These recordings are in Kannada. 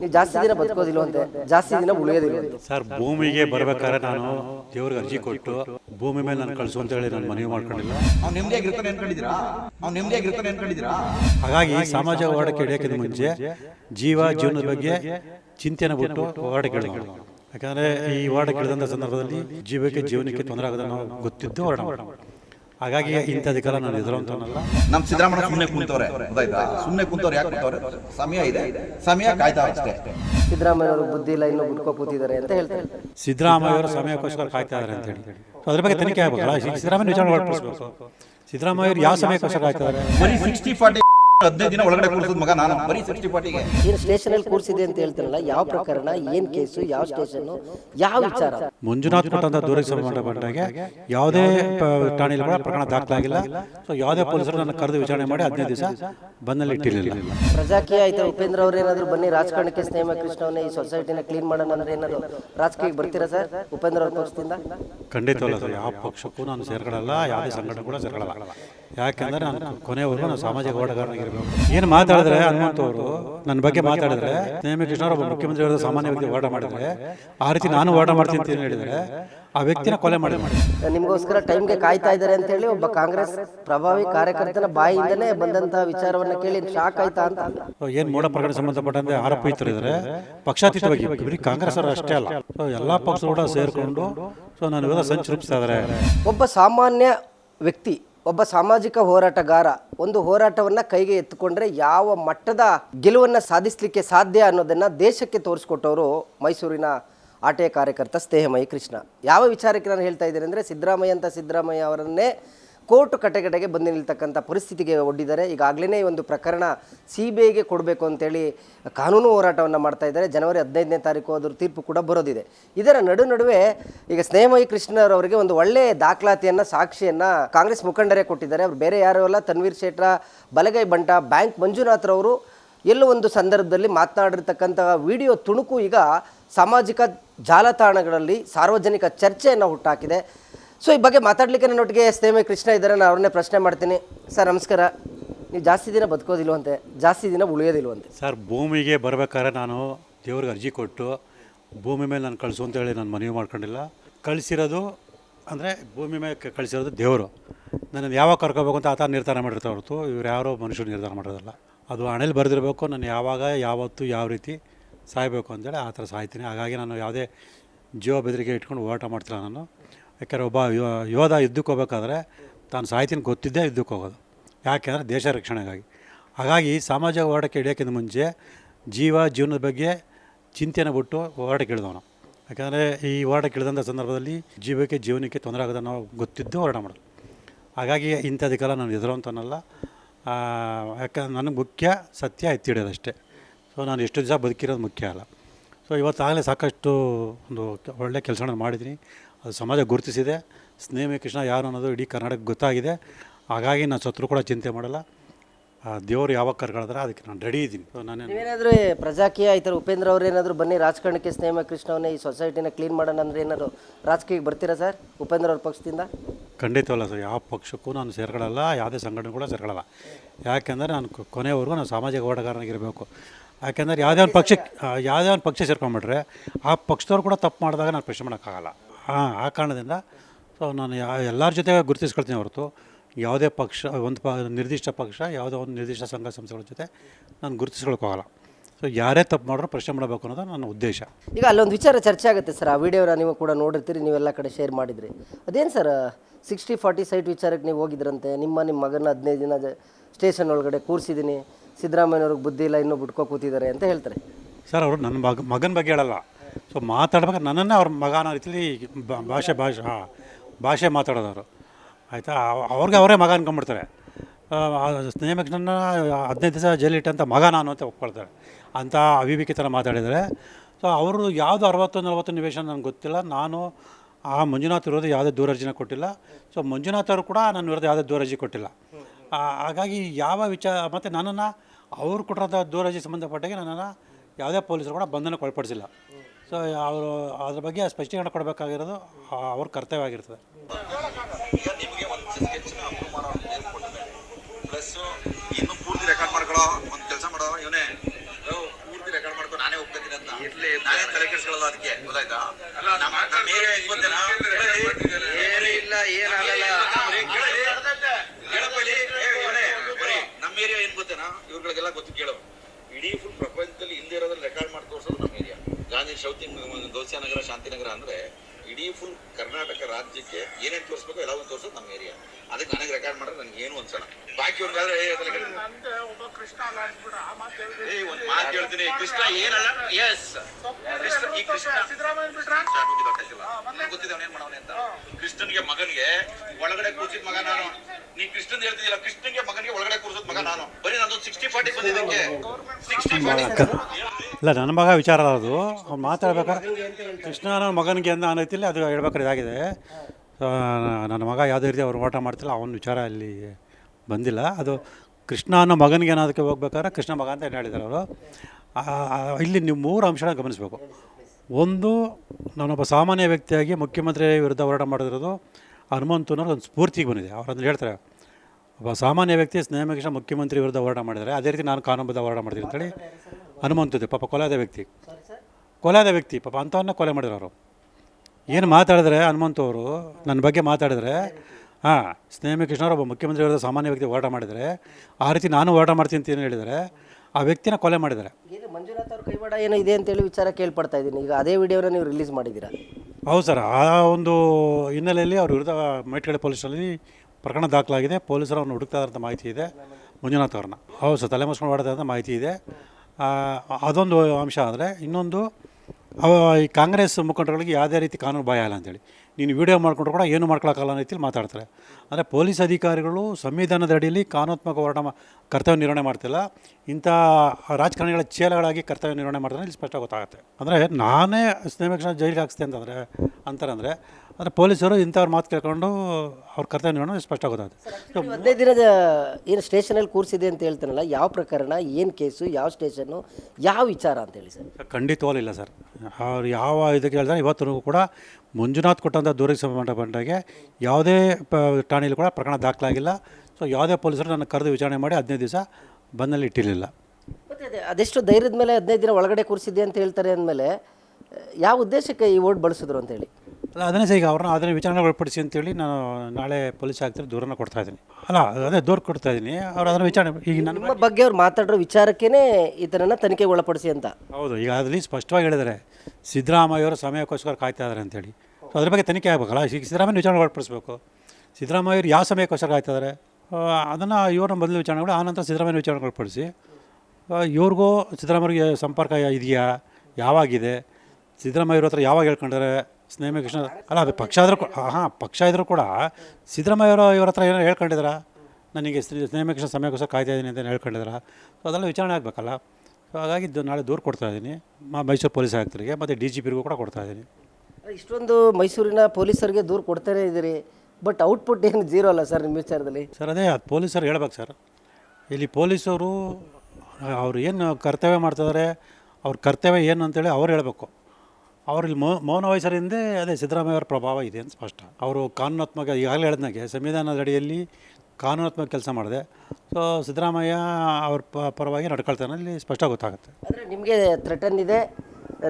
ನೀವು ಜಾಸ್ತಿ ದಿನ ಬದುಕೋದಿಲ್ವಂತೆ ಜಾಸ್ತಿ ದಿನ ಉಳಿಯೋದಿಲ್ಲ ಸರ್ ಭೂಮಿಗೆ ಬರ್ಬೇಕಾದ್ರೆ ನಾನು ದೇವ್ರಿಗೆ ಅರ್ಜಿ ಕೊಟ್ಟು ಭೂಮಿ ಮೇಲೆ ನಾನು ಕಳಿಸು ಅಂತ ಹೇಳಿ ನಾನು ಮನವಿ ಮಾಡ್ಕೊಂಡಿಲ್ಲ. ಅವ್ನು ನೆಮ್ಮದಿಯಾಗಿರ್ತಾನೆ ಅನ್ಕೊಂಡಿದ್ದೀರಾ ಅವ್ನು ನೆಮ್ಮದಿಯಾಗಿರ್ತಾನೆ ಅನ್ಕೊಂಡಿದ್ದೀರಾ ಹಾಗಾಗಿ ಸಮಾಜ ಹೋರಾಟಕ್ಕೆ ಇಳಿಯೋಕ್ಕಿಂತ ಮುಂಚೆ ಜೀವ ಜೀವನದ ಬಗ್ಗೆ ಚಿಂತೆನ ಬಿಟ್ಟು ಹೋರಾಟಕ್ಕೆ ಇಳಿದ ಯಾಕಂದ್ರೆ ಈ ಹೋರಾಟಕ್ಕೆ ಇಳಿದಂಥ ಸಂದರ್ಭದಲ್ಲಿ ಜೀವಕ್ಕೆ ಜೀವನಕ್ಕೆ ತೊಂದರೆ ಆಗದ ನಾವು ಗೊತ್ತಿದ್ದು ಹೋರಾಟ ಮಾಡೋಣ. ಹಾಗಾಗಿ ಇಂಥದಕ್ಕೆಲ್ಲ ನಾನು ಎದುರಂತನಲ್ಲ ನಮ್ಮ ಸಿದ್ದರಾಮಯ್ಯ ಸುಮ್ಮನೆ ಕುಂತವ್ರೆ. ಗೊತ್ತಾಯ್ತಾ ಸುಮ್ಮನೆ ಕುಂತವ್ರೆ ಯಾಕೆ ಕುಂತವ್ರೆ? ಸಮಯ ಇದೆ. ಸಮಯ ಕಾಯ್ತಾ ಅಷ್ಟೇ. ಸಿದ್ದರಾಮಯ್ಯವರು ಬುದ್ಧಿ ಇಲ್ಲ ಇನ್ನು ಬಿಟ್ಕೋ ಕೂತಿದ್ದಾರೆ ಅಂತ ಹೇಳ್ತಾರೆ. ಸಿದ್ದರಾಮಯ್ಯ ಅವರು ಸಮಯಕ್ಕೋಸ್ಕರ ಕಾಯ್ತಾ ಇದ್ದಾರೆ ಅಂತ ಹೇಳಿ. ಅದ್ರ ಬಗ್ಗೆ ತನಿಖೆ ಆಗ್ಬೇಕಲ್ಲ? ಸಿದ್ದರಾಮಯ್ಯ ವಿಚಾರ ಒಳಪಡಿಸ್ಬೇಕು ಸಿದ್ದರಾಮಯ್ಯ ಅವರು ಯಾವ ಸಮಯಕ್ಕೋಸ್ಕರ ಕಾಯ್ತಾ ಇದ್ದಾರೆ ಬರೀ ಸಿಕ್ಸ್ಟಿ ಫಾರ್ಟಿ ಹದಿನೈದು ದಿನ ಒಳಗಡೆ ಕೂರಿಸಿದ ಮಗ ನಾನು. ಬರೀ ಸಿಕ್ಸ್ಟಿ ಫಾರ್ಟಿಗೆ ಸ್ಟೇಷನ್ ಅಲ್ಲಿ ಕೂರಿಸಿದೆ ಅಂತ ಹೇಳ್ತಿರಲ್ಲ ಯಾವ ಪ್ರಕರಣ ಏನ್ ಕೇಸು ಯಾವ ಸ್ಟೇಷನ್ ಯಾವ ವಿಚಾರ? ಮಂಜುನಾಥ್ ಕೊಟ್ಟಂತ ದೂರಿಗೆ ಸಂಬಂಧಪಟ್ಟಾಗೆ ಯಾವುದೇ ಠಾಣೆಯಲ್ಲಿ ಕೂಡ ಪ್ರಕರಣ ದಾಖಲಾಗಿಲ್ಲ. ಸೊ ಯಾವುದೇ ಪೊಲೀಸರು ನನ್ನ ಕರೆದು ವಿಚಾರಣೆ ಮಾಡಿ ಹದಿನೈದು ದಿವಸ ಬಂದಲ್ಲಿ ಇಟ್ಟಿರಲಿಲ್ಲ. ಪ್ರಜಾಕೀಯ ಆಯ್ತಾ ಉಪೇಂದ್ರ ಅವ್ರು ಏನಾದ್ರು ಬನ್ನಿ ರಾಜಕಾರಣಕ್ಕೆ ಸ್ನೇಹ ಕೃಷ್ಣವನ್ನ ಈ ಸೊಸೈಟಿನ ಕ್ಲೀನ್ ಮಾಡೋಣ ಅಂದ್ರೆ ಏನಾದ್ರು ರಾಜಕೀಯಕ್ಕೆ ಬರ್ತೀರಾ ಸರ್? ಉಪೇಂದ್ರ ಅವ್ರ ಪಕ್ಷದಿಂದ ಖಂಡಿತವಲ್ಲ ಸರ್ ಯಾವ ಪಕ್ಷಕ್ಕೂ ನಾನು ಸೇರ್ಕೊಳ್ಳಲ್ಲ ಯಾವುದೇ ಸಂಘಟನೆ ಕೂಡ ಸೇರ್ಕೊಳ್ಳಲ್ಲ. ಯಾಕೆಂದ್ರೆ ನಾನು ಕೊನೆವರೆಗೂ ನಾನು ಸಾಮಾಜಿಕ ಹೋರಾಟಗಾರನಾಗಿರ್ಬೇಕು ಏನು ಮಾತಾಡಿದ್ರೆ ಹನುಮಂತ ಅವರು ನನ್ನ ಬಗ್ಗೆ ಮಾತಾಡಿದ್ರೆ ನೇಮಿ ಕೃಷ್ಣ ಒಬ್ಬ ಮುಖ್ಯಮಂತ್ರಿ ಅವರು ಸಾಮಾನ್ಯ ವ್ಯಕ್ತಿ ಹೋರಾಟ ಮಾಡಿದ್ರೆ ಆ ರೀತಿ ನಾನು ಹೋರಾಟ ಮಾಡ್ತೀನಿ ಅಂತ ಹೇಳಿದ್ರೆ ಆ ವ್ಯಕ್ತಿನ ಕೊಲೆ ಮಾಡಿ ಮಾಡಿ ನಿಮಗೋಸ್ಕರ ಟೈಮ್ಗೆ ಕಾಯ್ತಾ ಇದ್ದಾರೆ ಅಂತ ಹೇಳಿ ಒಬ್ಬ ಕಾಂಗ್ರೆಸ್ ಪ್ರಭಾವಿ ಕಾರ್ಯಕರ್ತನ ಬಾಯಿಯಿಂದನೇ ಬಂದಂತಹ ವಿಚಾರವನ್ನ ಕೇಳಿ ಶಾಕ್ ಆಯ್ತಾ ಅಂತ ಏನು ಮೋಡ ಪ್ರಕರಣ ಸಂಬಂಧಪಟ್ಟಂತೆ ಆರೋಪ ಇತ್ತರಿದ್ರೆ ಪಕ್ಷಾತೀತವಾಗಿ ಬರೀ ಕಾಂಗ್ರೆಸ್ ಅವರು ಅಷ್ಟೇ ಅಲ್ಲ. ಎಲ್ಲಾ ಎಲ್ಲ ಪಕ್ಷಗಳು ಕೂಡ ಸೇರಿಕೊಂಡು ಸೊ ನಾನು ಇವಾಗ ಸಂಚು ರೂಪಿಸ್ತಾ ಇದ್ದಾರೆ ಒಬ್ಬ ಸಾಮಾನ್ಯ ವ್ಯಕ್ತಿ ಒಬ್ಬ ಸಾಮಾಜಿಕ ಹೋರಾಟಗಾರ ಒಂದು ಹೋರಾಟವನ್ನ ಕೈಗೆ ಎತ್ತುಕೊಂಡ್ರೆ ಯಾವ ಮಟ್ಟದ ಗೆಲುವನ್ನ ಸಾಧಿಸಲಿಕ್ಕೆ ಸಾಧ್ಯ ಅನ್ನೋದನ್ನ ದೇಶಕ್ಕೆ ತೋರಿಸ್ಕೊಟ್ಟವರು ಮೈಸೂರಿನ ಆಟೆಯ ಕಾರ್ಯಕರ್ತ ಸ್ನೇಹಮಯಿ ಕೃಷ್ಣ. ಯಾವ ವಿಚಾರಕ್ಕೆ ನಾನು ಹೇಳ್ತಾ ಇದ್ದೇನೆ ಅಂದರೆ ಸಿದ್ದರಾಮಯ್ಯ ಅಂತ ಸಿದ್ದರಾಮಯ್ಯ ಅವರನ್ನೇ ಕೋರ್ಟ್ ಕಟೆಗಡೆಗೆ ಬಂದು ನಿಲ್ತಕ್ಕಂಥ ಪರಿಸ್ಥಿತಿಗೆ ಒಡ್ಡಿದ್ದಾರೆ. ಈಗಾಗಲೇ ಒಂದು ಪ್ರಕರಣ ಸಿ ಬಿ ಐಗೆ ಕೊಡಬೇಕು ಅಂತೇಳಿ ಕಾನೂನು ಹೋರಾಟವನ್ನು ಮಾಡ್ತಾ ಇದ್ದಾರೆ. ಜನವರಿ ಹದಿನೈದನೇ ತಾರೀಕು ಅದರ ತೀರ್ಪು ಕೂಡ ಬರೋದಿದೆ. ಇದರ ನಡು ನಡುವೆ ಈಗ ಸ್ನೇಹಮಯಿ ಕೃಷ್ಣರವರಿಗೆ ಒಂದು ಒಳ್ಳೆಯ ದಾಖಲಾತಿಯನ್ನು, ಸಾಕ್ಷಿಯನ್ನು ಕಾಂಗ್ರೆಸ್ ಮುಖಂಡರೇ ಕೊಟ್ಟಿದ್ದಾರೆ. ಅವ್ರು ಬೇರೆ ಯಾರು ಅಲ್ಲ, ತನ್ವೀರ್ ಶೇಟ್ರ, ಬಲಗೈ ಬಂಟ, ಬ್ಯಾಂಕ್ ಮಂಜುನಾಥ್ರವರು ಎಲ್ಲೋ ಒಂದು ಸಂದರ್ಭದಲ್ಲಿ ಮಾತನಾಡಿರ್ತಕ್ಕಂಥ ವಿಡಿಯೋ ತುಣುಕು ಈಗ ಸಾಮಾಜಿಕ ಜಾಲತಾಣಗಳಲ್ಲಿ ಸಾರ್ವಜನಿಕ ಚರ್ಚೆಯನ್ನು ಹುಟ್ಟಾಕಿದೆ. ಸೊ ಈ ಬಗ್ಗೆ ಮಾತಾಡಲಿಕ್ಕೆ ನನ್ನೊಟ್ಟಿಗೆ ಸ್ನೇಹ ಕೃಷ್ಣ ಇದ್ದಾರೆ ನಾನು ಅವ್ರನ್ನೇ ಪ್ರಶ್ನೆ ಮಾಡ್ತೀನಿ. ಸರ್, ನಮಸ್ಕಾರ. ನೀವು ಜಾಸ್ತಿ ದಿನ ಬದುಕೋದಿಲ್ವಂತೆ? ಜಾಸ್ತಿ ದಿನ ಉಳಿಯೋದಿಲ್ವಂತೆ? ಸರ್, ಭೂಮಿಗೆ ಬರಬೇಕಾದ್ರೆ ನಾನು ದೇವ್ರಿಗೆ ಅರ್ಜಿ ಕೊಟ್ಟು, ಭೂಮಿ ಮೇಲೆ ನಾನು ಕಳಿಸು ಅಂತ ಹೇಳಿ ನಾನು ಮನವಿ ಮಾಡ್ಕೊಂಡಿಲ್ಲ. ಕಳಿಸಿರೋದು ಅಂದರೆ ಭೂಮಿ ಮೇಲೆ ಕಳಿಸಿರೋದು ದೇವರು. ನನ್ನನ್ನು ಯಾವಾಗ ಕರ್ಕೋಬೇಕು ಅಂತ ಆತ ನಿರ್ಧಾರ ಮಾಡಿರ್ತಾರೆ ಹೊರತು, ಇವ್ರು ಯಾರೋ ಮನುಷ್ಯರು ನಿರ್ಧಾರ ಮಾಡೋದಲ್ಲ. ಅದು ಹಣೆಯಲ್ಲಿ ಬರೆದಿರಬೇಕು, ನಾನು ಯಾವಾಗ, ಯಾವತ್ತು, ಯಾವ ರೀತಿ ಸಾಯಬೇಕು ಅಂತೇಳಿ ಆ ಥರ ಸಾಯ್ತೀನಿ. ಹಾಗಾಗಿ ನಾನು ಯಾವುದೇ ಜೀವ ಬೆದರಿಕೆ ಇಟ್ಕೊಂಡು ಹೋರಾಟ ಮಾಡ್ತಿಲ್ಲ ನಾನು. ಯಾಕೆಂದರೆ ಒಬ್ಬ ಯೋಧ ಯುದ್ಧಕ್ಕೆ ಹೋಗ್ಬೇಕಾದ್ರೆ ತಾನು ಸಾಹಿತ್ಯನ ಗೊತ್ತಿದ್ದೇ ಯುದ್ಧಕ್ಕೆ ಹೋಗೋದು. ಯಾಕೆಂದರೆ ದೇಶ ರಕ್ಷಣೆಗಾಗಿ. ಹಾಗಾಗಿ ಸಮಾಜ ಹೋರಾಟಕ್ಕೆ ಇಳಿಯೋಕ್ಕಿಂತ ಮುಂಚೆ ಜೀವ ಜೀವನದ ಬಗ್ಗೆ ಚಿಂತೆನ ಬಿಟ್ಟು ಹೋರಾಟಕ್ಕೆ ಇಳಿದವನು. ಯಾಕೆಂದರೆ ಈ ಹೋರಾಟಕ್ಕೆ ಇಳಿದಂಥ ಸಂದರ್ಭದಲ್ಲಿ ಜೀವಕ್ಕೆ, ಜೀವನಕ್ಕೆ ತೊಂದರೆ ಆಗೋದನ್ನು ಗೊತ್ತಿದ್ದು ಹೋರಾಟ ಮಾಡೋದು. ಹಾಗಾಗಿ ಇಂಥದಕ್ಕೆಲ್ಲ ನಾನು ಎದುರುವಂತನಲ್ಲ ಯಾಕಂದ್ರೆ ನನಗೆ ಮುಖ್ಯ ಸತ್ಯ ಎತ್ತಿಡೋದಷ್ಟೇ ಸೊ ನಾನು ಎಷ್ಟು ದಿವಸ ಬದುಕಿರೋದು ಮುಖ್ಯ ಅಲ್ಲ. ಸೊ ಇವತ್ತಾಗಲೇ ಸಾಕಷ್ಟು ಒಂದು ಒಳ್ಳೆಯ ಒಳ್ಳೆ ಕೆಲಸಗಳನ್ನ ಮಾಡಿದ್ದೀನಿ. ಅದು ಸಮಾಜ ಗುರುತಿಸಿದೆ. ಸ್ನೇಹ ಕೃಷ್ಣ ಯಾರು ಅನ್ನೋದು ಇಡೀ ಕರ್ನಾಟಕ ಗೊತ್ತಾಗಿದೆ. ಹಾಗಾಗಿ ನಾನು ಸತ್ರು ಕೂಡ ಚಿಂತೆ ಮಾಡಲ್ಲ. ಆ ದೇವರು ಯಾವಾಗ ಕರ್ಕೊಳ್ತಾರೆ ಅದಕ್ಕೆ ನಾನು ರೆಡಿ ಇದ್ದೀನಿ. ಸೊ ನಾನು ನೀವೇನಾದರೂ ಪ್ರಜಾಕೀಯ ಈ ಥರ ಉಪೇಂದ್ರ ಅವ್ರು ಏನಾದರೂ ಬನ್ನಿ ರಾಜಕಾರಣಕ್ಕೆ ಸ್ನೇಹ ಕೃಷ್ಣವನ್ನೇ ಈ ಸೊಸೈಟಿನ ಕ್ಲೀನ್ ಮಾಡೋಣ ಅಂದ್ರೆ ಏನಾದರೂ ರಾಜಕೀಯಕ್ಕೆ ಬರ್ತೀರಾ ಸರ್ ಉಪೇಂದ್ರ ಅವ್ರ ಪಕ್ಷದಿಂದ? ಖಂಡಿತವಲ್ಲ ಸರ್ ಯಾವ ಪಕ್ಷಕ್ಕೂ ನಾನು ಸೇರ್ಕೊಳ್ಳಲ್ಲ ಯಾವುದೇ ಸಂಘಟನೆ ಕೂಡ ಸೇರ್ಕೊಳ್ಳಲ್ಲ ಯಾಕೆಂದರೆ ನಾನು ಕೊನೆವರೆಗೂ ನಾನು ಸಾಮಾಜಿಕ ಹೋರಾಟಗಾರನಾಗಿರಬೇಕು ಯಾಕೆಂದರೆ ಯಾವುದೇ ಒಂದು ಪಕ್ಷಕ್ಕೆ ಯಾವುದೇ ಒಂದು ಪಕ್ಷ ಸೇರ್ಕೊಂಡ್ಬಿಟ್ರೆ ಆ ಪಕ್ಷದವ್ರು ಕೂಡ ತಪ್ಪು ಮಾಡಿದಾಗ ನಾನು ಪ್ರಶ್ನೆ ಮಾಡೋಕ್ಕಾಗಲ್ಲ. ಹಾಂ ಆ ಕಾರಣದಿಂದ ಸೊ ನಾನು ಯಾ ಎಲ್ಲರ ಜೊತೆ ಗುರುತಿಸ್ಕೊಳ್ತೀನಿ ಹೊರತು. ಯಾವುದೇ ಪಕ್ಷ ಒಂದು ಪ ನಿರ್ದಿಷ್ಟ ಪಕ್ಷ ಯಾವುದೋ ಒಂದು ನಿರ್ದಿಷ್ಟ ಸಂಘ ಸಂಸ್ಥೆಗಳ ಜೊತೆ ನಾನು ಗುರುತಿಸ್ಕೊಳ್ಳೋಕ್ಕಾಗಲ್ಲ ಸೊ ಯಾರೇ ತಪ್ಪು ಮಾಡಿದ್ರು ಪ್ರಶ್ನೆ ಮಾಡಬೇಕು ಅನ್ನೋದು ನನ್ನ ಉದ್ದೇಶ. ಈಗ ಅಲ್ಲೊಂದು ವಿಚಾರ ಚರ್ಚೆ ಆಗುತ್ತೆ ಸರ್. ಆ ವಿಡಿಯೋನ ನೀವು ಕೂಡ ನೋಡಿರ್ತೀರಿ ನೀವೆಲ್ಲ ಕಡೆ ಶೇರ್ ಮಾಡಿದ್ರಿ. ಅದೇನು ಸರ್ ಸಿಕ್ಸ್ಟಿ ಫಾರ್ಟಿ ಸೈಟ್ ವಿಚಾರಕ್ಕೆ ನೀವು ಹೋಗಿದ್ರಂತೆ. ನಿಮ್ಮ ನಿಮ್ಮ ಮಗನ ಹದಿನೈದು ದಿನ ಸ್ಟೇಷನ್ ಒಳಗಡೆ ಕೂರಿಸಿದ್ದೀನಿ. ಸಿದ್ದರಾಮಯ್ಯನವ್ರಿಗೆ ಬುದ್ಧಿ ಇಲ್ಲ ಇನ್ನೂ ಬಿಟ್ಕೋ ಕೂತಿದ್ದಾರೆ ಅಂತ ಹೇಳ್ತಾರೆ. ಸರ್ ಅವರು ನನ್ನ ಮಗ ಮಗನ ಬಗ್ಗೆ ಹೇಳಲ್ಲ. ಸೊ ಮಾತಾಡ್ಬೇಕು ನನ್ನನ್ನು ಅವ್ರ ಮಗ ಅನ್ನೋ ರೀತಿಲಿ ಭಾಷೆ ಭಾಷೆ ಭಾಷೆ ಮಾತಾಡೋದವರು. ಆಯಿತಾ? ಅವ್ರಿಗೆ ಅವರೇ ಮಗ ಅನ್ಕೊಂಡ್ಬಿಡ್ತಾರೆ. ನನ್ನ ಹದಿನೈದು ದಿವಸ ಜೈಲಿಟ್ಟಂಥ ಮಗ ನಾನು ಅಂತ ಒಪ್ಕೊಳ್ತಾರೆ. ಅಂತ ಅವಿವೇಕಿ ಥರ ಮಾತಾಡಿದರೆ ಸೊ ಅವರು ಯಾವುದು ಅರವತ್ತು ನಲವತ್ತು ನಿವೇಶನ ನನಗೆ ಗೊತ್ತಿಲ್ಲ. ನಾನು ಆ ಮಂಜುನಾಥ್ ವಿರೋಧ ಯಾವುದೇ ದೂರರ್ಜಿನ ಕೊಟ್ಟಿಲ್ಲ. ಸೊ ಮಂಜುನಾಥ್ ಅವರು ಕೂಡ ನನ್ನ ವಿರೋಧ ಯಾವುದೇ ದೂರರ್ಜಿ ಕೊಟ್ಟಿಲ್ಲ. ಹಾಗಾಗಿ ಯಾವ ವಿಚಾರ, ಮತ್ತು ನನ್ನನ್ನು ಅವ್ರು ಕೊಟ್ಟಿರೋದ ದೂರರ್ಜಿ ಸಂಬಂಧಪಟ್ಟಾಗೆ ನನ್ನನ್ನು ಯಾವುದೇ ಪೊಲೀಸರು ಕೂಡ ಬಂಧನಕ್ಕೆ ಒಳಪಡಿಸಿಲ್ಲ. ಸೊ ಅವರು ಅದ್ರ ಬಗ್ಗೆ ಸ್ಪಷ್ಟೀಕರಣ ಕೊಡಬೇಕಾಗಿರೋದು ಅವ್ರ ಕರ್ತವ್ಯ ಆಗಿರ್ತದೆ ಇನ್ನು ಪೂರ್ತಿ ರೆಕಾರ್ಡ್ ಮಾಡ್ಕೊಳ್ಳೋ ಒಂದು ಕೆಲಸ ಮಾಡೋ ಇವನೇ ಪೂರ್ತಿ ರೆಕಾರ್ಡ್ ಮಾಡ್ಕೊ ನಾನೇ ಹೋಗ್ತೀನಿ ಅಂತ ನಾನೇ ತಲೆ ಕೆಡಿಸ್ಕೊಳ್ಳಲ್ಲ ಅದಕ್ಕೆ ಗೊತ್ತಾಯ್ತಾ ನಮ್ಮ ನಮ್ಮ ಏರಿಯಾ ಹೆಂಗ್ ಗೊತ್ತೇನಾ ಏನು ಇಲ್ಲ ಏನಾಗಲ್ಲ ನಮ್ಮ ಏರಿಯಾ ಏನ್ ಗೊತ್ತೇನಾ? ಇವ್ರಗಳಿಗೆಲ್ಲ ಗೊತ್ತು ಕೇಳೋ. ಇಡೀ ಫುಲ್ ಪ್ರಪಂಚದಲ್ಲಿ ಹಿಂದೆ ಇರೋದ್ರಲ್ಲಿ ರೆಕಾರ್ಡ್ ಮಾಡಿ ತೋರಿಸೋದು ನಮ್ಮ ಏರಿಯಾ ಗಾಂಧಿ ಶೌತಿ ಗೌಸಿಯಾನಗರ ಶಾಂತಿನಗರ ಅಂದ್ರೆ ಇಡೀ ಫುಲ್ ಕರ್ನಾಟಕ ರಾಜ್ಯಕ್ಕೆ ಏನೇನ್ ತೋರಿಸ್ಬೇಕು ಎಲ್ಲ ಒಂದು ತೋರ್ಸೋದು ನಮ್ಮ ಏರಿಯಾ ಅದಕ್ಕೆ ನನಗೆ ರೆಕಾರ್ಡ್ ಮಾಡಿದ್ರೆ ನನಗೆ ಏನು ಒಂದ್ಸಲ ಬಾಕಿ ಒಂದಾದ್ರೆ ಏ ತಲೆ ಒಬ್ಬ ಕೃಷ್ಣ ಅಲ್ಲ ಆ ಮಾತು ಹೇಳ್ಬಿಡಿ. ಏ ಒಂದ್ ಮಾತು ಹೇಳ್ತೀನಿ. ಕೃಷ್ಣ ಏನಲ್ಲ? ಎಸ್ ಕೃಷ್ಣ ಈ ಕೃಷ್ಣ. ಅಂತ. ಕೃಷ್ಣನ್ಗೆ ಮಗನ್ಗೆ ಒಳಗಡೆ ಕೂರ್ಸಿದ ಮಗ ನಾನು. ನೀ ಕೃಷ್ಣನ್ ಹೇಳ್ತಿದ್ದಿಲ್ಲ ಕೃಷ್ಣನ್ಗೆ ಮಗನ್ಗೆ ಒಳಗಡೆ ಕೂರ್ಸೋದ್ ಮಗ ನಾನು. ಬರೀ ನಂದೊಂದು ಸಿಕ್ಸ್ಟಿ ಫಾರ್ಟಿ ಬಂದಿದ್ದಕ್ಕೆ. ಸಿಕ್ಸ್ಟಿ ಫಾರ್ಟಿ ಇಲ್ಲ, ನನ್ನ ಮಗ ವಿಚಾರ ಅದು. ಅವ್ನು ಮಾತಾಡ್ಬೇಕಾದ್ರೆ ಕೃಷ್ಣನ ಮಗನಿಗೆ ಅಂತ ಅನ್ನೋತಿಲ್ಲ ಅದು ಹೇಳ್ಬೇಕಾದ್ರೆ ಇದಾಗಿದೆ. ನನ್ನ ಮಗ ಯಾವುದೇ ರೀತಿ ಅವ್ರು ಓಟ ಮಾಡ್ತಿಲ್ಲ, ಅವನ ವಿಚಾರ ಅಲ್ಲಿ ಬಂದಿಲ್ಲ. ಅದು ಕೃಷ್ಣ ಅನ್ನೋ ಮಗನಿಗೆ ಏನಾದಕ್ಕೆ ಹೋಗ್ಬೇಕಾದ್ರೆ ಕೃಷ್ಣ ಮಗ ಅಂತ ಏನು ಹೇಳಿದ್ದಾರೆ ಅವರು? ಇಲ್ಲಿ ನೀವು ಮೂರು ಅಂಶನ ಗಮನಿಸಬೇಕು. ಒಂದು, ನಾನೊಬ್ಬ ಸಾಮಾನ್ಯ ವ್ಯಕ್ತಿಯಾಗಿ ಮುಖ್ಯಮಂತ್ರಿ ವಿರುದ್ಧ ಹೋರಾಟ ಮಾಡಿರೋದು ಹನುಮಂತನವ್ರು ಒಂದು ಸ್ಫೂರ್ತಿಗೆ ಬಂದಿದೆ. ಅವ್ರು ಅಂದ್ರೆ ಹೇಳ್ತಾರೆ. ಒಬ್ಬ ಸಾಮಾನ್ಯ ವ್ಯಕ್ತಿ ಸ್ನೇಹಮೇಶ ಮುಖ್ಯಮಂತ್ರಿ ವಿರುದ್ಧ ಹೋರಾಟ ಮಾಡಿದ್ದಾರೆ ಅದೇ ರೀತಿ ನಾನು ಕಾನೂನುಬದ್ಧ ಹೋರಾಟ ಮಾಡ್ತೀನಿ ಅಂತೇಳಿ ಹನುಮಂತದ್ದು ಪಾಪ ಕೊಲೆಯಾದ ವ್ಯಕ್ತಿ. ಕೊಲೆಯಾದ ವ್ಯಕ್ತಿ ಪಾಪ ಅಂಥವನ್ನ ಕೊಲೆ ಮಾಡಿದ್ರು ಅವರು. ಏನು ಮಾತಾಡಿದ್ರೆ ಹನುಮಂತ ಅವರು ನನ್ನ ಬಗ್ಗೆ ಮಾತಾಡಿದ್ರೆ ಹಾಂ ಸ್ನೇಹಮಿ ಕೃಷ್ಣವ್ರು ಒಬ್ಬ ಮುಖ್ಯಮಂತ್ರಿ ವಿರುದ್ಧ ಸಾಮಾನ್ಯ ವ್ಯಕ್ತಿ ಹೋರಾಟ ಮಾಡಿದರೆ ಆ ರೀತಿ ನಾನು ಹೋರಾಟ ಮಾಡ್ತೀನಿ ಅಂತ ಏನು ಹೇಳಿದರೆ ಆ ವ್ಯಕ್ತಿನ ಕೊಲೆ ಮಾಡಿದ್ದಾರೆ. ಈಗ ಮಂಜುನಾಥ್ ಅವ್ರ ಕೈವಾಡ ಏನೋ ಇದೆ ಅಂತೇಳಿ ವಿಚಾರ ಕೇಳ್ಪಡ್ತಾ ಇದ್ದೀನಿ. ಈಗ ಅದೇ ವಿಡಿಯೋನ ನೀವು ರಿಲೀಸ್ ಮಾಡಿದ್ದೀರಾ? ಹೌದು ಸರ್ ಆ ಒಂದು ಹಿನ್ನೆಲೆಯಲ್ಲಿ ಅವ್ರ ವಿರುದ್ಧ ಮೇಟ್ಗಡೆ ಪೊಲೀಸಲ್ಲಿ ಪ್ರಕರಣ ದಾಖಲಾಗಿದೆ. ಪೊಲೀಸರು ಅವ್ರನ್ನ ಹುಡುಕ್ತಾ ಇರೋಂಥ ಮಾಹಿತಿ ಇದೆ. ಮಂಜುನಾಥ್ ಅವ್ರನ್ನ. ಹೌದು ಸರ್ ತಲೆ ಮುಸ್ಕೊಂಡು ಹೊಡೆದ ಅಂತ ಮಾಹಿತಿ ಇದೆ. ಅದೊಂದು ಅಂಶ ಆದರೆ ಇನ್ನೊಂದು, ಅವ ಈ ಕಾಂಗ್ರೆಸ್ ಮುಖಂಡರುಗಳಿಗೆ ಯಾವುದೇ ರೀತಿ ಕಾನೂನು ಭಯ ಇಲ್ಲ ಅಂತೇಳಿ. ನೀನು ವಿಡಿಯೋ ಮಾಡಿಕೊಂಡ್ರು ಕೂಡ ಏನು ಮಾಡ್ಕೊಳಕ್ಕಲ್ಲ ಅನ್ನೋ ರೀತಿಲಿ ಮಾತಾಡ್ತಾರೆ. ಅಂದರೆ ಪೊಲೀಸ್ ಅಧಿಕಾರಿಗಳು ಸಂವಿಧಾನದ ಅಡಿಯಲ್ಲಿ ಕಾನೂನಾತ್ಮಕ ಹೋರಾಟ ಕರ್ತವ್ಯ ನಿರ್ವಹಣೆ ಮಾಡ್ತಿಲ್ಲ. ಇಂಥ ರಾಜಕಾರಣಿಗಳ ಚೇಲಗಳಾಗಿ ಕರ್ತವ್ಯ ನಿರ್ವಹಣೆ ಮಾಡ್ತಾರೆ ಇಲ್ಲಿ ಸ್ಪಷ್ಟ ಗೊತ್ತಾಗುತ್ತೆ. ಅಂದರೆ ನಾನೇ ಸ್ನೇಹಕ್ಷಣ ಜೈಲಿಗೆ ಹಾಕ್ಸ್ತೆ ಅಂತಂದರೆ ಅಂತಾರಂದರೆ ಅಂದರೆ ಪೊಲೀಸರು ಇಂಥವ್ರ ಮಾತು ಕೇಳ್ಕೊಂಡು ಅವ್ರ ಕರ್ತವ್ಯ ನಿರ್ವಹಣೆ ಸ್ಪಷ್ಟ ಗೊತ್ತಾಗುತ್ತೆ ನೀವು ಹದಿನೈದು ದಿನದ ಏನು ಸ್ಟೇಷನಲ್ಲಿ ಕೂರಿಸಿದೆ ಅಂತ ಹೇಳ್ತಾನಲ್ಲ ಯಾವ ಪ್ರಕರಣ ಏನು ಕೇಸು ಯಾವ ಸ್ಟೇಷನ್ನು ಯಾವ ವಿಚಾರ ಅಂತೇಳಿ ಸರ್? ಖಂಡಿತವಾಗ್ಲೂ ಇಲ್ಲ ಸರ್. ಅವ್ರು ಯಾವ ಇದಕ್ಕೆ ಹೇಳಿದ್ರೆ ಇವತ್ತೂ ಕೂಡ ಮಂಜುನಾಥ್ ಕೊಟ್ಟಂಥ ದೂರಿಗೆ ಸಂಬಂಧಪಟ್ಟಾಗೆ ಯಾವುದೇ ಪ ಠಾಣೆಯಲ್ಲಿ ಕೂಡ ಪ್ರಕರಣ ದಾಖಲಾಗಿಲ್ಲ. ಸೊ ಯಾವುದೇ ಪೊಲೀಸರು ನನ್ನ ಕರೆದು ವಿಚಾರಣೆ ಮಾಡಿ ಹದಿನೈದು ದಿವಸ ಬಂದಲ್ಲಿ ಇಟ್ಟಿರಲಿಲ್ಲ. ಮತ್ತೆ ಅದೇ ಅದೆಷ್ಟು ಧೈರ್ಯದ ಮೇಲೆ ಹದಿನೈದು ದಿನ ಒಳಗಡೆ ಕೂರಿಸಿದೆ ಅಂತ ಹೇಳ್ತಾರೆ ಅಂದಮೇಲೆ ಯಾವ ಉದ್ದೇಶಕ್ಕೆ ಈ ಓಟ್ ಬಳಸಿದ್ರು ಅಂತೇಳಿ ಅಲ್ಲ ಅದನ್ನೇ ಸಹ ಈಗ ಅವ್ರನ್ನ ಅದನ್ನೇ ವಿಚಾರಣೆ ಒಳಪಡಿಸಿ ಅಂತೇಳಿ ನಾನು ನಾಳೆ ಪೊಲೀಸ್ ಆಗ್ತಾರೆ ದೂರನ ಕೊಡ್ತಾ ಇದ್ದೀನಿ. ಅಲ್ಲ ಅದೇ ದೂರ ಕೊಡ್ತಾ ಇದ್ದೀನಿ. ಅವ್ರು ಅದನ್ನು ವಿಚಾರಣೆ ಈಗ ನನ್ನ ನಿಮ್ಮ ಬಗ್ಗೆ ಅವ್ರು ಮಾತಾಡಿರೋ ವಿಚಾರಕ್ಕೇ ಇದನ್ನ ತನಿಖೆಗೆ ಒಳಪಡಿಸಿ ಅಂತ. ಹೌದು ಈಗ ಅದರಲ್ಲಿ ಸ್ಪಷ್ಟವಾಗಿ ಹೇಳಿದ್ದಾರೆ. ಸಿದ್ದರಾಮಯ್ಯವರು ಸಮಯಕ್ಕೋಸ್ಕರ ಕಾಯ್ತಾ ಇದ್ದಾರೆ ಅಂತೇಳಿ. ಸೊ ಅದ್ರ ಬಗ್ಗೆ ತನಿಖೆ ಆಗಬೇಕಲ್ಲ ಈಗ ಸಿದ್ದರಾಮಯ್ಯ ವಿಚಾರಣೆ ಒಳಪಡಿಸ್ಬೇಕು ಸಿದ್ದರಾಮಯ್ಯವ್ರು ಯಾವ ಸಮಯಕ್ಕೋಸ್ಕರ ಕಾಯ್ತಾ ಇದ್ದಾರೆ ಅದನ್ನು ಇವ್ರನ್ನ ಮೊದಲು ವಿಚಾರಣೆ ಮಾಡಿ ಆನಂತರ ಸಿದ್ದರಾಮಯ್ಯ ವಿಚಾರಣೆ ಒಳಪಡಿಸಿ ಇವ್ರಿಗೂ ಸಿದ್ದರಾಮಯ್ಯರಿಗೆ ಸಂಪರ್ಕ ಇದೆಯಾ? ಯಾವಾಗಿದೆ? ಸಿದ್ದರಾಮಯ್ಯವ್ರ ಹತ್ರ ಯಾವಾಗ ಹೇಳ್ಕೊಂಡ್ರೆ ಸ್ನೇಹ ಕೃಷ್ಣ. ಅಲ್ಲ ಅದು ಪಕ್ಷ ಆದರೂ ಹಾಂ ಪಕ್ಷ ಇದ್ದರೂ ಕೂಡ ಸಿದ್ದರಾಮಯ್ಯವರು ಇವ್ರ ಹತ್ರ ಏನೋ ಹೇಳ್ಕೊಂಡಿದಾರ ನನಗೆ ಸ್ನೇಹ ಕೃಷ್ಣ ಸಮಯಕ್ಕೋಸ್ಕರ ಕಾಯ್ತಾ ಇದ್ದೀನಿ ಅಂತ ಹೇಳ್ಕೊಂಡಿದಾರ ಸೊ ಅದೆಲ್ಲ ವಿಚಾರಣೆ ಆಗಬೇಕಲ್ಲ. ಸೊ ಹಾಗಾಗಿ ಇದು ನಾಳೆ ದೂರು ಕೊಡ್ತಾ ಇದ್ದೀನಿ. ಮ ಮೈಸೂರು ಪೊಲೀಸ್ ಆಯುಕ್ತರಿಗೆ ಮತ್ತು ಡಿ ಜಿ ಪಿಗೂ ಕೂಡ ಕೊಡ್ತಾ ಇದ್ದೀನಿ. ಇಷ್ಟೊಂದು ಮೈಸೂರಿನ ಪೊಲೀಸರಿಗೆ ದೂರು ಕೊಡ್ತಾನೆ ಇದ್ದೀರಿ. ಬಟ್ ಔಟ್ಪುಟ್ ಏನು ಜೀರೋ ಅಲ್ಲ ಸರ್ ನಿಮ್ಮ ವಿಚಾರದಲ್ಲಿ? ಸರ್ ಅದೇ ಅದು ಪೊಲೀಸರು ಹೇಳ್ಬೇಕು ಸರ್. ಇಲ್ಲಿ ಪೊಲೀಸರು ಅವ್ರು ಏನು ಕರ್ತವ್ಯ ಮಾಡ್ತಿದ್ದಾರೆ ಅವ್ರ ಕರ್ತವ್ಯ ಏನು ಅಂತೇಳಿ ಅವ್ರು ಹೇಳಬೇಕು. ಅವ್ರು ಮೋ ಮೌ ಮೌನ ವಯಸ್ಸರಿಂದೇ ಅದೇ ಸಿದ್ದರಾಮಯ್ಯ ಅವರ ಪ್ರಭಾವ ಇದೆ ಅಂತ ಸ್ಪಷ್ಟ. ಅವರು ಕಾನೂನಾತ್ಮಕ ಈಗಾಗಲೇ ಹೇಳಿದ್ನಾಗೆ, ಸಂವಿಧಾನದ ಅಡಿಯಲ್ಲಿ ಕಾನೂನಾತ್ಮಕ ಕೆಲಸ ಮಾಡಿದೆ. ಸೊ ಸಿದ್ದರಾಮಯ್ಯ ಅವ್ರ ಪ, ಪರವಾಗಿ ನಡ್ಕೊಳ್ತಾನೆ ಅಲ್ಲಿ ಸ್ಪಷ್ಟ ಗೊತ್ತಾಗುತ್ತೆ. ಅಂದರೆ ನಿಮಗೆ ಥ್ರೆಟನ್ ಇದೆ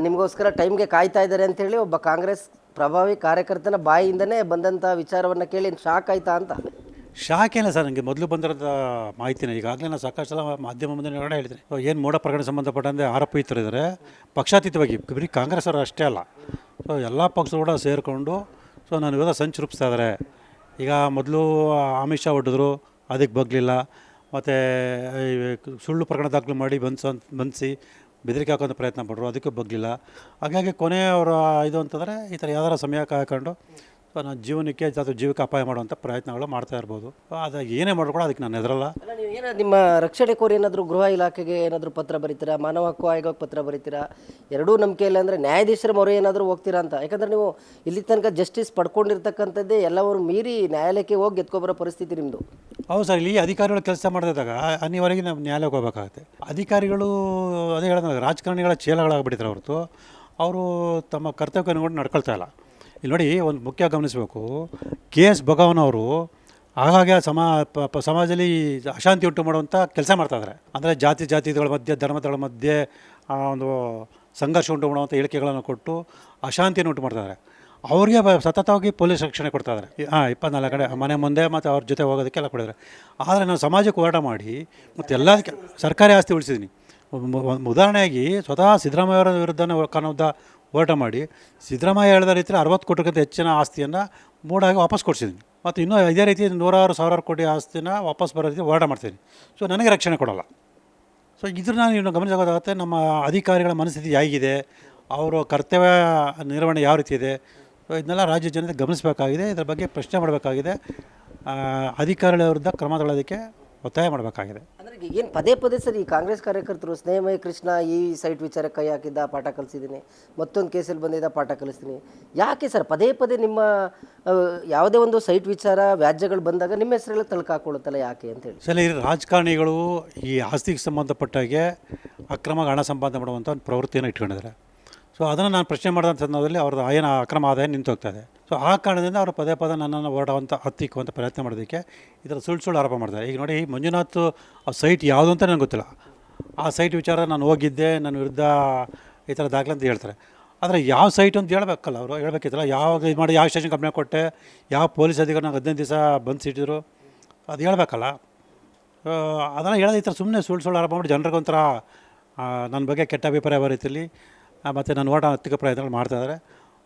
ನಿಮಗೋಸ್ಕರ ಟೈಮ್ಗೆ ಕಾಯ್ತಾ ಇದ್ದಾರೆ ಅಂತೇಳಿ ಒಬ್ಬ ಕಾಂಗ್ರೆಸ್ ಪ್ರಭಾವಿ ಕಾರ್ಯಕರ್ತನ ಬಾಯಿಯಿಂದನೇ ಬಂದಂಥ ವಿಚಾರವನ್ನು ಕೇಳಿ ಶಾಕ್ ಆಯ್ತಾ ಅಂತ? ಏನಿಲ್ಲ ಸರ್ ನನಗೆ ಮೊದಲು ಬಂದಿರೋದ ಮಾಹಿತಿನ. ಈಗಾಗಲೇ ನಾನು ಸಾಕಷ್ಟು ಸಲ ಮಾಧ್ಯಮ ಮುಂದೆ ಹೊರಗಡೆ ಹೇಳಿದ್ರೆ ಏನು ಮೋಡ ಪ್ರಕರಣ ಸಂಬಂಧಪಟ್ಟಂತೆ ಆರೋಪ ಇದ್ದಾರೆ ಪಕ್ಷಾತೀತವಾಗಿ, ಬರೀ ಕಾಂಗ್ರೆಸ್ ಅವರು ಅಷ್ಟೇ ಅಲ್ಲ. ಸೊ, ಎಲ್ಲ ಪಕ್ಷರು ಕೂಡ ಸೇರಿಕೊಂಡು, ಸೊ, ನಾನು ವಿರೋಧ ಸಂಚು ರೂಪಿಸ್ತಾ ಇದ್ದಾರೆ. ಈಗ ಮೊದಲು ಅಮಿತ್ ಶಾ ಹೊಡೆದ್ರು, ಅದಕ್ಕೆ ಬಗ್ಲಿಲ್ಲ. ಮತ್ತು ಸುಳ್ಳು ಪ್ರಕರಣ ದಾಖಲು ಮಾಡಿ ಬಂದ್ಸ ಬಂಧಿಸಿ ಬೆದರಿಕೆ ಹಾಕೋಂಥ ಪ್ರಯತ್ನ ಪಡ್ರು ಅದಕ್ಕೂ ಬಗ್ಲಿಲ್ಲ. ಹಾಗಾಗಿ ಕೊನೆ ಅವರ ಇದು ಅಂತಂದರೆ, ಈ ಥರ ಯಾವ್ದಾರ ಸಮಯ ಕಾಯ್ಕೊಂಡು ಸೊ ನನ್ನ ಜೀವನಕ್ಕೆ ಅಥವಾ ಜೀವಕ್ಕೆ ಅಪಾಯ ಮಾಡುವಂಥ ಪ್ರಯತ್ನಗಳು ಮಾಡ್ತಾ ಇರ್ಬೋದು. ಅದು ಏನೇ ಮಾಡಿದ್ರು ಕೂಡ ಅದಕ್ಕೆ ನಾನು ಹೆದರಲ್ಲ. ಅಲ್ಲ ನೀವು ಏನೋ ನಿಮ್ಮ ರಕ್ಷಣೆ ಕೋರಿ ಏನಾದರೂ ಗೃಹ ಇಲಾಖೆಗೆ ಏನಾದರೂ ಪತ್ರ ಬರೀತೀರಾ? ಮಾನವ ಹಕ್ಕು ಆಯೋಗಕ್ಕೆ ಪತ್ರ ಬರೀತೀರಾ? ಎರಡೂ ನಂಬಿಕೆ ಇಲ್ಲ ಅಂದರೆ ನ್ಯಾಯಾಧೀಶರ ಮೊರೆ ಏನಾದರೂ ಹೋಗ್ತೀರಾ ಅಂತ. ಯಾಕಂದರೆ ನೀವು ಇಲ್ಲಿ ತನಕ ಜಸ್ಟಿಸ್ ಪಡ್ಕೊಂಡಿರ್ತಕ್ಕಂಥದ್ದೇ ಎಲ್ಲವರು ಮೀರಿ ನ್ಯಾಯಾಲಯಕ್ಕೆ ಹೋಗಿ ಎತ್ಕೊಬರೋ ಪರಿಸ್ಥಿತಿ ನಿಮ್ಮದು ಹೌದು ಸರ್ ಇಲ್ಲಿ ಅಧಿಕಾರಿಗಳು ಕೆಲಸ ಮಾಡಿದಾಗ ಅನಿವಾರ್ಯವಾಗಿ ನಾವು ನ್ಯಾಯಾಲಯಕ್ಕೆ ಹೋಗಬೇಕಾಗುತ್ತೆ. ಅಧಿಕಾರಿಗಳು ಅದೇ ಹೇಳಿದಾಗ ರಾಜಕಾರಣಿಗಳ ಚೇಲಗಳಾಗ್ಬಿಟ್ಟಿದ್ದಾರೆ ಹೊರತು. ಅವರು ತಮ್ಮ ಕರ್ತವ್ಯ ಅನುಗುಣ ನಡ್ಕೊಳ್ತಾ ಇಲ್ಲ. ಇಲ್ಲಿ ನೋಡಿ ಒಂದು ಮುಖ್ಯ ಗಮನಿಸಬೇಕು. ಕೆ ಎಸ್ ಭಗವಾನ್ ಅವರು ಆಗಾಗ ಸಮಾ, ಪ- ಸಮಾಜದಲ್ಲಿ ಅಶಾಂತಿ ಉಂಟು ಮಾಡುವಂಥ ಕೆಲಸ ಮಾಡ್ತಾಯಿದ್ದಾರೆ ಅಂದರೆ ಜಾತಿ, ಜಾತಿಗಳ ಮಧ್ಯೆ ಧರ್ಮಗಳ ಮಧ್ಯೆ ಒಂದು ಸಂಘರ್ಷ ಉಂಟು ಮಾಡುವಂಥ ಹೇಳಿಕೆಗಳನ್ನು ಕೊಟ್ಟು ಅಶಾಂತಿಯನ್ನು ಉಂಟು ಮಾಡ್ತಾಯಿದ್ದಾರೆ ಅವ್ರಿಗೆ ಸತತವಾಗಿ ಪೊಲೀಸ್ ರಕ್ಷಣೆ ಕೊಡ್ತಾ ಇದ್ದಾರೆ ಹಾಂ, ಇಪ್ಪತ್ನಾಲ್ಕು ಕಡೆ, ಮನೆ ಮುಂದೆ ಮತ್ತು ಅವ್ರ ಜೊತೆ ಹೋಗೋದಕ್ಕೆಲ್ಲ ಕೊಡಿದ್ದಾರೆ ಆದರೆ ನಾನು ಸಮಾಜಕ್ಕೆ ಹೋರಾಟ ಮಾಡಿ ಮತ್ತು ಎಲ್ಲ ಸರ್ಕಾರಿ ಆಸ್ತಿ ಉಳಿಸಿದ್ದೀನಿ ಉದಾಹರಣೆಯಾಗಿ ಸ್ವತಃ ಸಿದ್ದರಾಮಯ್ಯವರ ವಿರುದ್ಧ ಕಾನೂದ ಹೋರಾಟ ಮಾಡಿ ಸಿದ್ದರಾಮಯ್ಯ ಹೇಳಿದ ರೀತಿಯಲ್ಲಿ ಅರವತ್ತು ಕೋಟಿಗಿಂತ ಹೆಚ್ಚಿನ ಆಸ್ತಿಯನ್ನು ಮೂಡಾಗಿ ವಾಪಸ್ ಕೊಡಿಸಿದ್ದೀನಿ. ಮತ್ತು ಇನ್ನೂ ಇದೇ ರೀತಿ ನೂರಾರು ಸಾವಿರಾರು ಕೋಟಿ ಆಸ್ತಿನ ವಾಪಸ್ ಬರೋ ರೀತಿ ಹೋರಾಟ ಮಾಡ್ತೀನಿ. ಸೊ ನನಗೆ ರಕ್ಷಣೆ ಕೊಡೋಲ್ಲ. ಸೊ ನಾನು ನೀವು ಗಮನಿಸಬೇಕಾಗುತ್ತೆ ನಮ್ಮ ಅಧಿಕಾರಿಗಳ ಮನಸ್ಥಿತಿ ಹೇಗಿದೆ, ಅವರ ಕರ್ತವ್ಯ ನಿರ್ವಹಣೆ ಯಾವ ರೀತಿ ಇದೆ ಸೊ ಇದನ್ನೆಲ್ಲ ರಾಜ್ಯ ಜನತೆ ಗಮನಿಸಬೇಕಾಗಿದೆ, ಇದರ ಬಗ್ಗೆ ಪ್ರಶ್ನೆ ಮಾಡಬೇಕಾಗಿದೆ. ಅಧಿಕಾರಿಗಳ ವಿರುದ್ಧ ಕ್ರಮ ತಗೊಳ್ಳೋದಕ್ಕೆ ಒತ್ತಾಯ ಮಾಡಬೇಕಾಗಿದೆ. ಏನು ಪದೇ ಪದೇ ಸರ್ ಈ ಕಾಂಗ್ರೆಸ್ ಕಾರ್ಯಕರ್ತರು ಸ್ನೇಹಮಯ ಕೃಷ್ಣ ಈ ಸೈಟ್ ವಿಚಾರ ಕೈ ಹಾಕಿದ್ದ ಪಾಠ ಕಲಿಸಿದ್ದೀನಿ, ಮತ್ತೊಂದು ಕೇಸಲ್ಲಿ ಬಂದಿದ್ದ ಪಾಠ ಕಲಿಸ್ತೀನಿ ಯಾಕೆ ಸರ್? ಪದೇ ಪದೇ ನಿಮ್ಮ ಯಾವುದೇ ಒಂದು ಸೈಟ್ ವಿಚಾರ, ವ್ಯಾಜ್ಯಗಳು ಬಂದಾಗ ನಿಮ್ಮ ಹೆಸರೆಲ್ಲ ತಳ್ಕಾಕೊಳ್ಳುತ್ತಲ್ಲ ಯಾಕೆ ಅಂತ ಹೇಳಿ. ಸಲ ಈ ರಾಜಕಾರಣಿಗಳು ಈ ಆಸ್ತಿಗೆ ಸಂಬಂಧಪಟ್ಟಾಗೆ ಅಕ್ರಮ ಹಣ ಸಂಪಾದನೆ ಮಾಡುವಂಥ ಒಂದು ಪ್ರವೃತ್ತಿಯನ್ನು ಇಟ್ಕೊಂಡಿದ್ದಾರೆ. ಸೊ ಅದನ್ನು ನಾನು ಪ್ರಶ್ನೆ ಮಾಡಿದಂಥ ಸಂದರ್ಭದಲ್ಲಿ ಅವ್ರದ್ದು ಆಯನ ಅಕ್ರಮ ಆದಾಯ ನಿಂತು ಹೋಗ್ತದೆ. ಸೊ ಆ ಕಾರಣದಿಂದ ಅವರು ಪದೇ ಪದೇ ನನ್ನನ್ನು ಹೊರಡುವಂಥ ಹತ್ತಿಕ್ಕುವಂಥ ಪ್ರಯತ್ನ ಮಾಡೋದಕ್ಕೆ ಇದರ ಸುಳ್ಳು ಸುಳ್ಳು ಆರೋಪ ಮಾಡ್ತಾರೆ. ಈಗ ನೋಡಿ ಮಂಜುನಾಥ್ ಆ ಸೈಟ್ ಯಾವುದು ಅಂತ ನನಗೆ ಗೊತ್ತಿಲ್ಲ. ಆ ಸೈಟ್ ವಿಚಾರ ನಾನು ಹೋಗಿದ್ದೆ, ನನ್ನ ವಿರುದ್ಧ ಈ ಥರ ದಾಖಲೆ ಅಂತ ಹೇಳ್ತಾರೆ. ಆದರೆ ಯಾವ ಸೈಟ್ ಅಂತ ಹೇಳಬೇಕಲ್ಲ ಅವರು? ಹೇಳಬೇಕಿತ್ತಲ್ಲ? ಯಾವ ಇದು ಮಾಡಿ, ಯಾವ ಸ್ಟೇಷನ್ ಕಂಪ್ಲೇಂಟ್ ಕೊಟ್ಟೆ? ಯಾವ ಪೊಲೀಸ್ ಅಧಿಕಾರಿ ನಂಗೆ ಹದಿನೈದು ದಿವಸ ಬಂದು ಸಿಟ್ಟಿದ್ರು ಅದು ಹೇಳಬೇಕಲ್ಲ. ಅದನ್ನು ಹೇಳೋದು ಈ ಥರ ಸುಮ್ಮನೆ ಸುಳ್ಳು ಸುಳ್ಳು ಆರೋಪ ಮಾಡಿ ಜನರಿಗೊಂಥರ ನನ್ನ ಬಗ್ಗೆ ಕೆಟ್ಟ ಅಭಿಪ್ರಾಯ ಬರೀತಿರಲಿ. ಮತ್ತು ನನ್ನ ಓಟ ಹತ್ತಿಕ ಪ್ರಯತ್ನಗಳು ಮಾಡ್ತಾಯಿದ್ದಾರೆ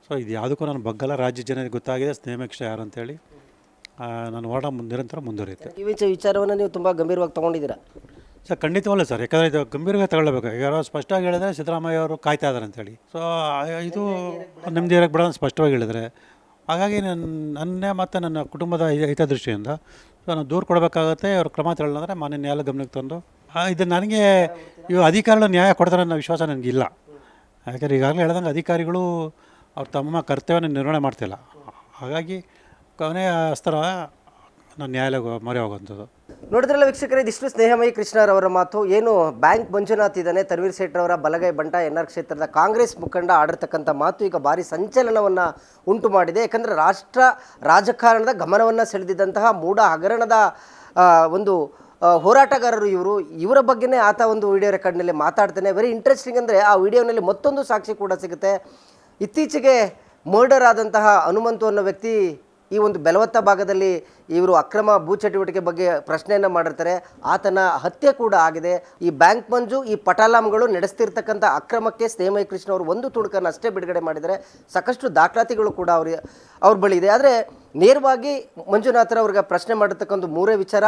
ಸೊ ಇದು ಯಾವುದಕ್ಕೂ ನಾನು ಬಗ್ಗಲ್ಲ. ರಾಜ್ಯ ಜನರಿಗೆ ಗೊತ್ತಾಗಿದೆ ಸ್ನೇಹಕ್ಷ ಯಾರು ಅಂತೇಳಿ. ನಾನು ನನ್ನ ಓಟ ನಿರಂತರ ಮುಂದುವರಿಯುತ್ತೆ. ಈ ವಿಚ ವಿಚಾರವನ್ನು ನೀವು ತುಂಬ ಗಂಭೀರವಾಗಿ ತೊಗೊಂಡಿದ್ದೀರಾ? ಸರ್ ಖಂಡಿತವಲ್ಲ ಸರ್. ಯಾಕಂದರೆ ಇದು ಗಂಭೀರವಾಗಿ ತಗೊಳ್ಬೇಕು ಈಗ ಯಾರೋ ಸ್ಪಷ್ಟವಾಗಿ ಹೇಳಿದ್ರೆ ಸಿದ್ದರಾಮಯ್ಯ ಅವರು ಕಾಯ್ತಾ ಇದ್ದಾರೆ ಅಂತೇಳಿ. ಸೊ ಇದು ನೆಮ್ಮದಿ ಇರೋಕ್ಕೆ ಬಿಡೋದು ಸ್ಪಷ್ಟವಾಗಿ ಹೇಳಿದರೆ. ಹಾಗಾಗಿ ನನ್ನ ನನ್ನೇ ಮತ್ತು ನನ್ನ ಕುಟುಂಬದ ಹಿತದೃಷ್ಟಿಯಿಂದ ಸೊ ನಾನು ದೂರು ಕೊಡಬೇಕಾಗತ್ತೆ. ಅವ್ರ ಕ್ರಮ ತಗೊಳ್ಳಂದ್ರೆ ಮಾನ್ಯ ನ್ಯಾಯಾಲಯ ಗಮನಕ್ಕೆ ತಂದು. ಇದು ನನಗೆ ಇವು ಅಧಿಕಾರಿಗಳು ನ್ಯಾಯ ಕೊಡ್ತಾರೆ ಅನ್ನೋ ವಿಶ್ವಾಸ ನನಗಿಲ್ಲ. ಯಾಕಂದರೆ ಈಗಾಗಲೇ ಹೇಳ್ದಂಗೆ ಅಧಿಕಾರಿಗಳು ಅವ್ರು ತಮ್ಮ ಕರ್ತವ್ಯನ ನಿರ್ವಹಣೆ ಮಾಡ್ತಿಲ್ಲ. ಹಾಗಾಗಿ ಕೊನೆಯ ಅಸ್ತರ ನಾನು ನ್ಯಾಯಾಲಯ ಮೊರೆ ಹೋಗುವಂಥದ್ದು ನೋಡಿದ್ರಲ್ಲ ವೀಕ್ಷಕರೇ ಇದಿಷ್ಟು ಸ್ನೇಹಮಯಿ ಕೃಷ್ಣರವರ ಮಾತು. ಏನು, ಬ್ಯಾಂಕ್ ಮಂಜುನಾಥ್ ಇದ್ದಾನೆ, ತನ್ವೀರ್ ಸೇಠ್ರವರ ಬಲಗೈ ಬಂಟ ಎನ್ ಆರ್ ಕ್ಷೇತ್ರದ ಕಾಂಗ್ರೆಸ್ ಮುಖಂಡ ಆಡಿರ್ತಕ್ಕಂಥ ಮಾತು ಈಗ ಭಾರಿ ಸಂಚಲನವನ್ನು ಉಂಟು ಮಾಡಿದೆ. ಯಾಕಂದರೆ ರಾಷ್ಟ್ರ ರಾಜಕಾರಣದ ಗಮನವನ್ನು ಸೆಳೆದಿದ್ದಂತಹ ಮೂಢ ಹಗರಣದ ಒಂದು ಹೋರಾಟಗಾರರು ಇವರು. ಇವರ ಬಗ್ಗೆನೇ ಆತ ಒಂದು ವಿಡಿಯೋ ರೆಕಾರ್ಡ್ನಲ್ಲಿ ಮಾತಾಡ್ತಾನೆ. ವೆರಿ ಇಂಟ್ರೆಸ್ಟಿಂಗ್ ಅಂದರೆ ಆ ವಿಡಿಯೋನಲ್ಲಿ ಮತ್ತೊಂದು ಸಾಕ್ಷಿ ಕೂಡ ಸಿಗುತ್ತೆ. ಇತ್ತೀಚೆಗೆ ಮರ್ಡರ್ ಆದಂತಹ ಹನುಮಂತು ಅನ್ನೋ ವ್ಯಕ್ತಿ ಈ ಒಂದು ಬೆಲವತ್ತ ಭಾಗದಲ್ಲಿ ಇವರು ಅಕ್ರಮ ಭೂ ಚಟುವಟಿಕೆ ಬಗ್ಗೆ ಪ್ರಶ್ನೆಯನ್ನು ಮಾಡಿರ್ತಾರೆ. ಆತನ ಹತ್ಯೆ ಕೂಡ ಆಗಿದೆ. ಈ ಬ್ಯಾಂಕ್ ಮಂಜು, ಈ ಪಟಾಲಾಮ್ಗಳು ನಡೆಸ್ತಿರ್ತಕ್ಕಂಥ ಅಕ್ರಮಕ್ಕೆ ಸ್ನೇಹಮಯ ಕೃಷ್ಣ ಅವರು ಒಂದು ತುಣುಕನ್ನು ಅಷ್ಟೇ ಬಿಡುಗಡೆ ಮಾಡಿದರೆ ಸಾಕಷ್ಟು ದಾಖಲಾತಿಗಳು ಕೂಡ ಅವ್ರಿಗೆ ಅವ್ರ ಬಳಿ ಇದೆ. ಆದರೆ ನೇರವಾಗಿ ಮಂಜುನಾಥರ ಅವ್ರಿಗೆ ಪ್ರಶ್ನೆ ಮಾಡಿರ್ತಕ್ಕಂಥ ಮೂರೇ ವಿಚಾರ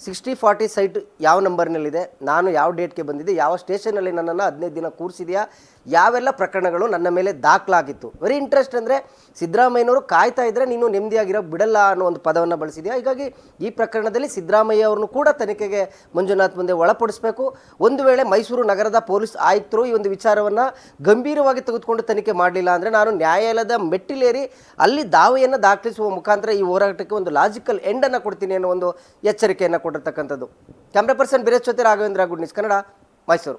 ಸಿಕ್ಸ್ಟಿ ಫಾರ್ಟಿ ಸೈಟ್ ಯಾವ ನಂಬರ್ನಲ್ಲಿದೆ, ನಾನು ಯಾವ ಡೇಟ್ಗೆ ಬಂದಿದ್ದೆ, ಯಾವ ಸ್ಟೇಷನಲ್ಲಿ ನನ್ನನ್ನು ಹದಿನೈದು ದಿನ ಕೂರಿಸಿದೆಯಾ ಯಾವೆಲ್ಲ ಪ್ರಕರಣಗಳು ನನ್ನ ಮೇಲೆ ದಾಖಲಾಗಿತ್ತು. ವೆರಿ ಇಂಟ್ರೆಸ್ಟ್ ಅಂದರೆ ಸಿದ್ದರಾಮಯ್ಯನವರು ಕಾಯ್ತಾ ಇದ್ದರೆ ನೀನು ನೆಮ್ಮದಿಯಾಗಿರೋ ಬಿಡಲ್ಲ ಅನ್ನೋ ಒಂದು ಪದವನ್ನು ಬಳಸಿದೆಯಾ? ಹೀಗಾಗಿ ಈ ಪ್ರಕರಣದಲ್ಲಿ ಸಿದ್ದರಾಮಯ್ಯ ಅವ್ರನ್ನು ಕೂಡ ತನಿಖೆಗೆ ಮಂಜುನಾಥ್ ಮುಂದೆ ಒಳಪಡಿಸಬೇಕು. ಒಂದು ವೇಳೆ ಮೈಸೂರು ನಗರದ ಪೊಲೀಸ್ ಆಯುಕ್ತರು ಈ ಒಂದು ವಿಚಾರವನ್ನು ಗಂಭೀರವಾಗಿ ತೆಗೆದುಕೊಂಡು ತನಿಖೆ ಮಾಡಲಿಲ್ಲ ಅಂದರೆ ನಾನು ನ್ಯಾಯಾಲಯದ ಮೆಟ್ಟಿಲೇರಿ ಅಲ್ಲಿ ದಾವೆಯನ್ನು ದಾಖಲಿಸುವ ಮುಖಾಂತರ ಈ ಹೋರಾಟಕ್ಕೆ ಒಂದು ಲಾಜಿಕಲ್ ಎಂಡನ್ನು ಕೊಡ್ತೀನಿ ಅನ್ನೋ ಒಂದು ಎಚ್ಚರಿಕೆಯನ್ನು ಕೊಟ್ಟಿರ್ತಕ್ಕಂಥದ್ದು. ಕ್ಯಾಮ್ರಾ ಪರ್ಸನ್ ಬಿರೇಶ್ ಜೊತೆ ರಾಘವೇಂದ್ರ ಗುಡ್ ಕನ್ನಡ ಮೈಸೂರು